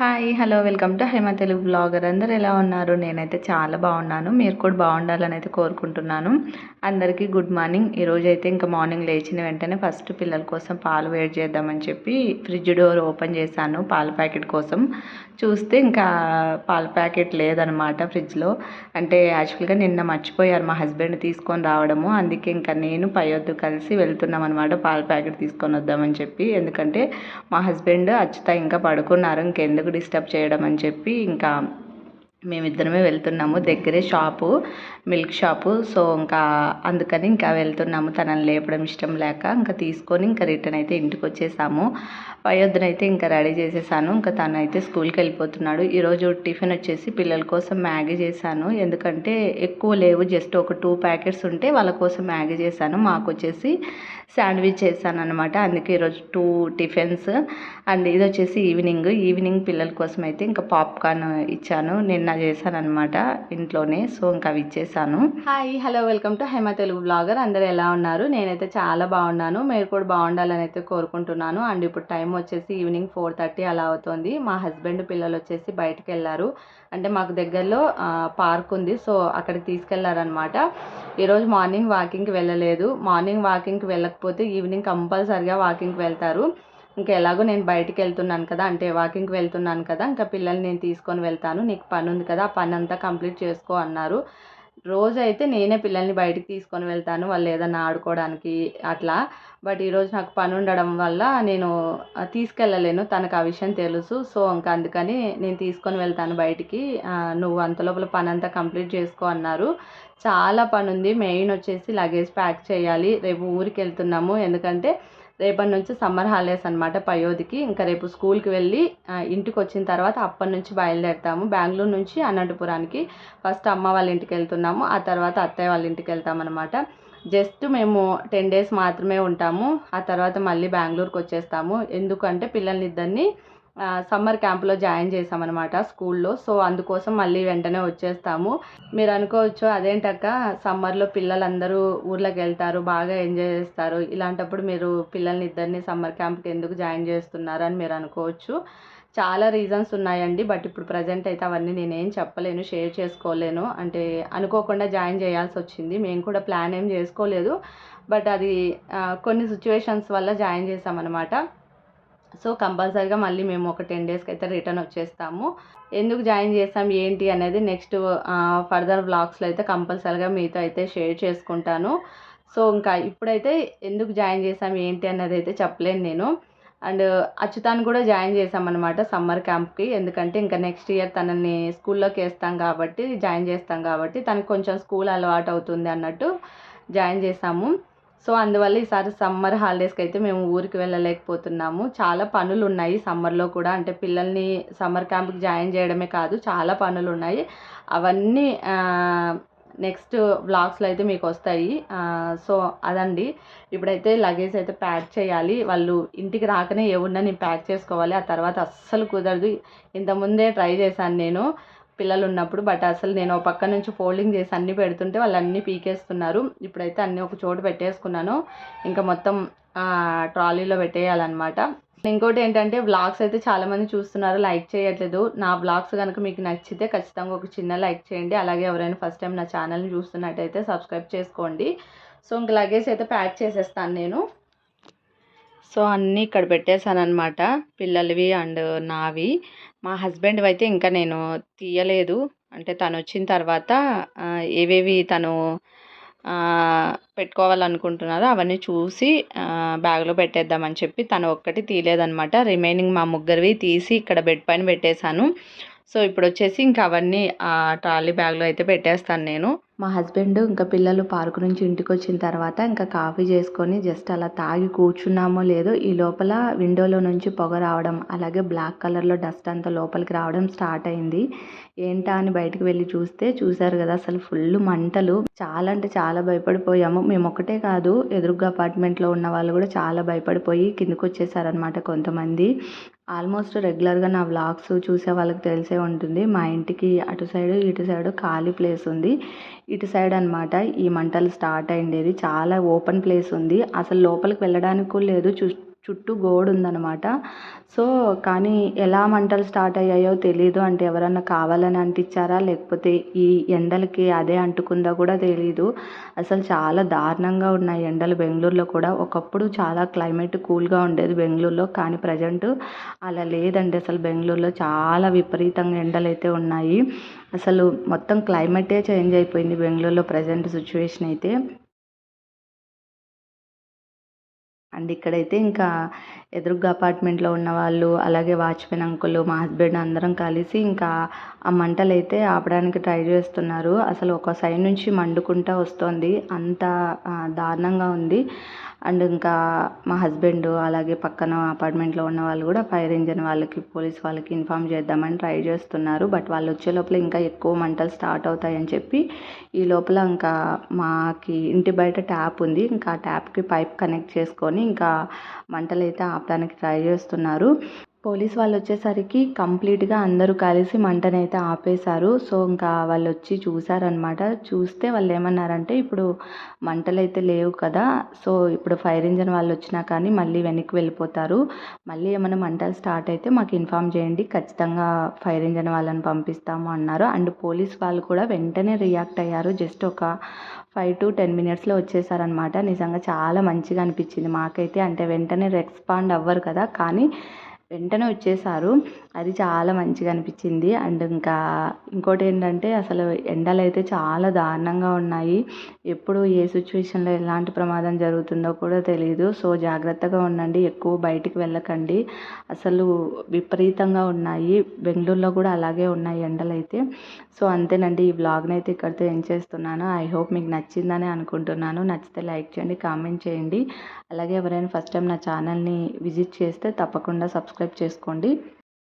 Hi hello welcome to Hema Telugu blogger అందరు ఎలా ఉన్నారు? నేనైతే చాలా బాగున్నాను. మీరు కూడా బాగుండాలని అయితే కోరుకుంటున్నాను. అందరికీ గుడ్ మార్నింగ్ ఈరోజు అయితే ఇంకా మార్నింగ్ లేచిన వెంటనే ఫస్ట్ పిల్లల కోసం పాలు వేడి చేద్దామని చెప్పి ఫ్రిడ్జ్ డోర్ ఓపెన్ చేశాను పాల ప్యాకెట్ కోసం. చూస్తే ఇంకా పాల ప్యాకెట్ లేదనమాట ఫ్రిడ్జ్లో అంటే యాక్చువల్గా నిన్న మర్చిపోయారు మా హస్బెండ్ తీసుకొని రావడము. అందుకే ఇంకా నేను పయ్యొద్దు కలిసి వెళ్తున్నాం అనమాట పాల ప్యాకెట్ తీసుకొని వద్దామని చెప్పి. ఎందుకంటే మా హస్బెండ్ అచ్చుతా ఇంకా పడుకున్నారు. ఇంకెందుకు డిస్టర్బ్ చేయడం అని చెప్పి ఇంకా మేమిద్దరమే వెళ్తున్నాము. దగ్గరే షాపు మిల్క్ షాపు. సో ఇంకా అందుకని ఇంకా వెళ్తున్నాము. తనని లేపడం ఇష్టం లేక ఇంకా తీసుకొని ఇంకా రిటర్న్ అయితే ఇంటికి వచ్చేసాము. వయోధనైతే ఇంకా రెడీ చేసేసాను. ఇంకా తను అయితే స్కూల్కి వెళ్ళిపోతున్నాడు. ఈరోజు టిఫిన్ వచ్చేసి పిల్లల కోసం మ్యాగీ చేశాను. ఎందుకంటే ఎక్కువ లేవు. జస్ట్ ఒక టూ ప్యాకెట్స్ ఉంటే వాళ్ళ కోసం మ్యాగీ చేశాను. మాకు వచ్చేసి శాండ్విచ్ చేశాను అనమాట అందుకే ఈరోజు టూ టిఫిన్స్. అండ్ ఇది వచ్చేసి ఈవినింగ్. ఈవినింగ్ పిల్లల కోసం అయితే ఇంకా పాప్కార్న్ ఇచ్చాను. నిన్న చేశాను అనమాట ఇంట్లోనే. సో ఇంకా అవి ఇచ్చేసాను. Hi hello welcome to Hema Telugu blogger. అందరు ఎలా ఉన్నారు? నేనైతే చాలా బాగున్నాను. మీరు కూడా బాగుండాలని అయితే కోరుకుంటున్నాను. అండ్ ఇప్పుడు టైం వచ్చేసి ఈవినింగ్ ఫోర్ థర్టీ అలా అవుతుంది. మా హస్బెండ్ పిల్లలు వచ్చేసి బయటకు వెళ్ళారు. అంటే మాకు దగ్గరలో పార్క్ ఉంది. సో అక్కడికి తీసుకెళ్ళారనమాట ఈరోజు మార్నింగ్ వాకింగ్కి వెళ్ళలేదు. మార్నింగ్ వాకింగ్కి కాకపోతే ఈవినింగ్ కంపల్సరిగా వాకింగ్కి వెళ్తారు. ఇంకా ఎలాగో నేను బయటికి వెళ్తున్నాను కదా అంటే వాకింగ్కి వెళ్తున్నాను కదా ఇంకా పిల్లల్ని నేను తీసుకొని వెళ్తాను నీకు పని ఉంది కదా ఆ పని అంతా కంప్లీట్ చేసుకో అన్నారు. రోజు అయితే నేనే పిల్లల్ని బయటికి తీసుకొని వెళ్తాను వాళ్ళు ఏదన్నా ఆడుకోవడానికి అట్లా. బట్ ఈరోజు నాకు పని ఉండడం వల్ల నేను తీసుకెళ్ళలేను. తనకు ఆ విషయం తెలుసు. సో ఇంకా అందుకని నేను తీసుకొని వెళ్తాను బయటికి. నువ్వు అంత లోపల పని అంతా కంప్లీట్ చేసుకో అన్నారు. చాలా పని ఉంది మెయిన్ వచ్చేసి లగేజ్ ప్యాక్ చేయాలి. రేపు ఊరికి వెళ్తున్నాము ఎందుకంటే రేపటి నుంచి సమ్మర్ హాలిడేస్ అనమాట పయోధికి ఇంకా రేపు స్కూల్కి వెళ్ళి ఇంటికి వచ్చిన తర్వాత అప్పటి నుంచి బయలుదేరుతాము. బెంగళూరు నుంచి అనంతపురానికి ఫస్ట్ అమ్మ వాళ్ళ ఇంటికి వెళ్తున్నాము. ఆ తర్వాత అత్తయ్య వాళ్ళ ఇంటికి వెళ్తామన్నమాట. జస్ట్ మేము టెన్ డేస్ మాత్రమే ఉంటాము. ఆ తర్వాత మళ్ళీ బెంగళూరుకి వచ్చేస్తాము ఎందుకంటే పిల్లల్ని ఇద్దరిని సమ్మర్ క్యాంప్లో జాయిన్ చేసామన్నమాట స్కూల్లో. సో అందుకోసం మళ్ళీ వెంటనే వచ్చేస్తాము. మీరు అనుకోవచ్చు అదేంటక్క సమ్మర్లో పిల్లలందరూ ఊర్లోకి వెళ్తారు బాగా ఎంజాయ్ చేస్తారు. ఇలాంటప్పుడు మీరు పిల్లల్ని ఇద్దరిని సమ్మర్ క్యాంప్కి ఎందుకు జాయిన్ చేస్తున్నారు? అని మీరు అనుకోవచ్చు. చాలా రీజన్స్ ఉన్నాయండి. బట్ ఇప్పుడు ప్రజెంట్ అయితే అవన్నీ నేనేం చెప్పలేను షేర్ చేసుకోలేను. అంటే అనుకోకుండా జాయిన్ చేయాల్సి వచ్చింది. మేము కూడా ప్లాన్ ఏం చేసుకోలేదు. బట్ అది కొన్ని సిచ్యువేషన్స్ వల్ల జాయిన్ చేసామన్నమాట సో కంపల్సరీగా మళ్ళీ మేము ఒక టెన్ డేస్కి అయితే రిటర్న్ వచ్చేస్తాము. ఎందుకు జాయిన్ చేస్తాం ఏంటి అనేది నెక్స్ట్ ఫర్దర్ బ్లాగ్స్లో అయితే కంపల్సరీగా మీతో అయితే షేర్ చేసుకుంటాను. సో ఇంకా ఇప్పుడైతే ఎందుకు జాయిన్ చేసాం ఏంటి అన్నది అయితే చెప్పలేను నేను. అండ్ అచ్యుతాన్ని కూడా జాయిన్ చేసామన్నమాట సమ్మర్ క్యాంప్కి. ఎందుకంటే ఇంకా నెక్స్ట్ ఇయర్ తనని స్కూల్లోకి వేస్తాం కాబట్టి జాయిన్ చేస్తాం కాబట్టి తనకు కొంచెం స్కూల్ అలవాటు అవుతుంది అన్నట్టు జాయిన్ చేసాము. సో అందువల్ల ఈసారి సమ్మర్ హాలిడేస్కి అయితే మేము ఊరికి వెళ్ళలేకపోతున్నాము. చాలా పనులు ఉన్నాయి సమ్మర్లో కూడా. అంటే పిల్లల్ని సమ్మర్ క్యాంప్కి జాయిన్ చేయడమే కాదు చాలా పనులు ఉన్నాయి అవన్నీ నెక్స్ట్ వ్లాగ్స్లో అయితే మీకు వస్తాయి. సో అదండి. ఇప్పుడైతే లగేజ్ అయితే ప్యాక్ చేయాలి. వాళ్ళు ఇంటికి రాకనే ఏమున్నా నేను ప్యాక్ చేసుకోవాలి. ఆ తర్వాత అస్సలు కుదరదు. ఇంతకుముందే ట్రై చేశాను నేను. పిల్లలు ఉన్నప్పుడు బట్ అసలు నేను ఒక పక్క నుంచి ఫోల్డింగ్ చేసి అన్నీ పెడుతుంటే వాళ్ళు అన్నీ పీకేస్తున్నారు. ఇప్పుడైతే అన్నీ ఒక చోటు పెట్టేసుకున్నాను. ఇంకా మొత్తం ట్రాలీలో పెట్టేయాలన్నమాట. ఇంకోటి ఏంటంటే బ్లాగ్స్ అయితే చాలామంది చూస్తున్నారు లైక్ చేయట్లేదు. నా బ్లాగ్స్ కనుక మీకు నచ్చితే ఖచ్చితంగా ఒక చిన్న లైక్ చేయండి. అలాగే ఎవరైనా ఫస్ట్ టైం నా ఛానల్ని చూస్తున్నట్టయితే సబ్స్క్రైబ్ చేసుకోండి. సో ఇంక లగేజ్ అయితే ప్యాక్ చేసేస్తాను నేను. సో అన్నీ ఇక్కడ పెట్టేశాను అనమాట పిల్లలవి అండ్ నావి. మా హస్బెండ్ అయితే ఇంకా నేను తీయలేదు. అంటే తను వచ్చిన తర్వాత ఏవేవి తను పెట్టుకోవాలనుకుంటున్నారో అవన్నీ చూసి బ్యాగ్లో పెట్టేద్దామని చెప్పి తను ఒక్కటి తీయలేదనమాట రిమైనింగ్ మా ముగ్గురివి తీసి ఇక్కడ బెడ్ పైన పెట్టేశాను. సో ఇప్పుడు వచ్చేసి ఇంకా అవన్నీ ఆ ట్రాలీ బ్యాగ్లో అయితే పెట్టేస్తాను నేను. మా హస్బెండ్ ఇంకా పిల్లలు పార్క్ నుంచి ఇంటికి వచ్చిన తర్వాత ఇంకా కాఫీ చేసుకొని జస్ట్ అలా తాగి కూర్చున్నామో లేదో ఈ లోపల విండోలో నుంచి పొగ రావడం అలాగే బ్లాక్ కలర్లో డస్ట్ అంతా లోపలికి రావడం స్టార్ట్ అయింది. ఏంటా అని బయటకు వెళ్ళి చూస్తే చూసారు కదా అసలు ఫుల్ మంటలు. చాలా అంటే చాలా భయపడిపోయాము. మేము ఒకటే కాదు ఎదురుగా అపార్ట్మెంట్లో ఉన్న వాళ్ళు కూడా చాలా భయపడిపోయి కిందకు వచ్చేసారనమాట కొంతమంది. ఆల్మోస్ట్ రెగ్యులర్గా నా వ్లాగ్స్ చూసే వాళ్ళకి తెలిసే ఉంటుంది. మా ఇంటికి అటు సైడు ఇటు సైడు ఖాళీ ప్లేస్ ఉంది. ఇటు సైడ్ అనమాట ఈ మంటలు స్టార్ట్ అయ్యేది చాలా ఓపెన్ ప్లేస్ ఉంది. అసలు లోపలికి వెళ్ళడానికి కూడా లేదు. చూ చుట్టూ గోడ ఉందనమాట సో కానీ ఎలా మంటలు స్టార్ట్ అయ్యాయో తెలీదు. అంటే ఎవరన్నా కావాలని అంటించారా? లేకపోతే ఈ ఎండలకి అదే అంటుకుందా కూడా తెలీదు. అసలు చాలా దారుణంగా ఉన్నాయి ఎండలు బెంగళూరులో కూడా. ఒకప్పుడు చాలా క్లైమేట్ కూల్గా ఉండేది బెంగళూరులో. కానీ ప్రజెంట్ అలా లేదండి. అసలు బెంగళూరులో చాలా విపరీతంగా ఎండలు అయితే ఉన్నాయి. అసలు మొత్తం క్లైమేటే చేంజ్ అయిపోయింది బెంగళూరులో ప్రజెంట్ సిచ్యువేషన్ అయితే. అండ్ ఇక్కడైతే ఇంకా ఎదురుగా అపార్ట్మెంట్లో ఉన్న వాళ్ళు అలాగే వాచ్మెన్ అంకుల్ మా హస్బెండ్ అందరం కలిసి ఇంకా ఆ మంటలు అయితే ఆపడానికి ట్రై చేస్తున్నారు. అసలు ఒక సైడ్ నుంచి మండుకుంటా వస్తుంది. అంత దారుణంగా ఉంది. అండ్ ఇంకా మా హస్బెండ్ అలాగే పక్కన అపార్ట్మెంట్లో ఉన్న వాళ్ళు కూడా ఫైర్ ఇంజిన్ వాళ్ళకి పోలీస్ వాళ్ళకి ఇన్ఫామ్ చేద్దామని ట్రై చేస్తున్నారు. బట్ వాళ్ళు వచ్చే లోపల ఇంకా ఎక్కువ మంటలు స్టార్ట్ అవుతాయని చెప్పి ఈ లోపల ఇంకా మాకి ఇంటి బయట ట్యాప్ ఉంది. ఇంకా ఆ ట్యాప్కి పైప్ కనెక్ట్ చేసుకొని ఇంకా మంటలు అయితే ఆపడానికి ట్రై చేస్తున్నారు. పోలీస్ వాళ్ళు వచ్చేసరికి కంప్లీట్గా అందరూ కలిసి మంటనైతే ఆపేశారు. సో ఇంకా వాళ్ళు వచ్చి చూసారనమాట చూస్తే వాళ్ళు ఏమన్నారంటే ఇప్పుడు మంటలు అయితే లేవు కదా సో ఇప్పుడు ఫైర్ ఇంజన్ వాళ్ళు వచ్చినా కానీ మళ్ళీ వెనక్కి వెళ్ళిపోతారు. మళ్ళీ ఏమైనా మంటలు స్టార్ట్ అయితే మాకు ఇన్ఫామ్ చేయండి ఖచ్చితంగా ఫైర్ ఇంజన్ వాళ్ళని పంపిస్తాము అన్నారు. అండ్ పోలీస్ వాళ్ళు కూడా వెంటనే రియాక్ట్ అయ్యారు. జస్ట్ ఒక ఫైవ్ టు టెన్ మినిట్స్లో వచ్చేసారనమాట నిజంగా చాలా మంచిగా అనిపించింది మాకైతే. అంటే వెంటనే రెస్పాండ్ అవ్వరు కదా కానీ వెంటనే వచ్చేసారు. అది చాలా మంచిగా అనిపించింది. అండ్ ఇంకా ఇంకోటి ఏంటంటే అసలు ఎండలు అయితే చాలా దారుణంగా ఉన్నాయి. ఎప్పుడు ఏ సిచ్యువేషన్లో ఎలాంటి ప్రమాదం జరుగుతుందో కూడా తెలియదు సో జాగ్రత్తగా ఉండండి. ఎక్కువ బయటికి వెళ్ళకండి. అసలు విపరీతంగా ఉన్నాయి. బెంగళూరులో కూడా అలాగే ఉన్నాయి ఎండలు అయితే. సో అంతేనండి. ఈ వ్లాగ్ని అయితే ఇక్కడితో ఏం చేస్తున్నాను. ఐ హోప్ మీకు నచ్చిందని అనుకుంటున్నాను. నచ్చితే లైక్ చేయండి కామెంట్ చేయండి. అలాగే ఎవరైనా ఫస్ట్ టైం నా ఛానల్ని విజిట్ చేస్తే తప్పకుండా సబ్స్క్రైబ్ చేసుకోండి.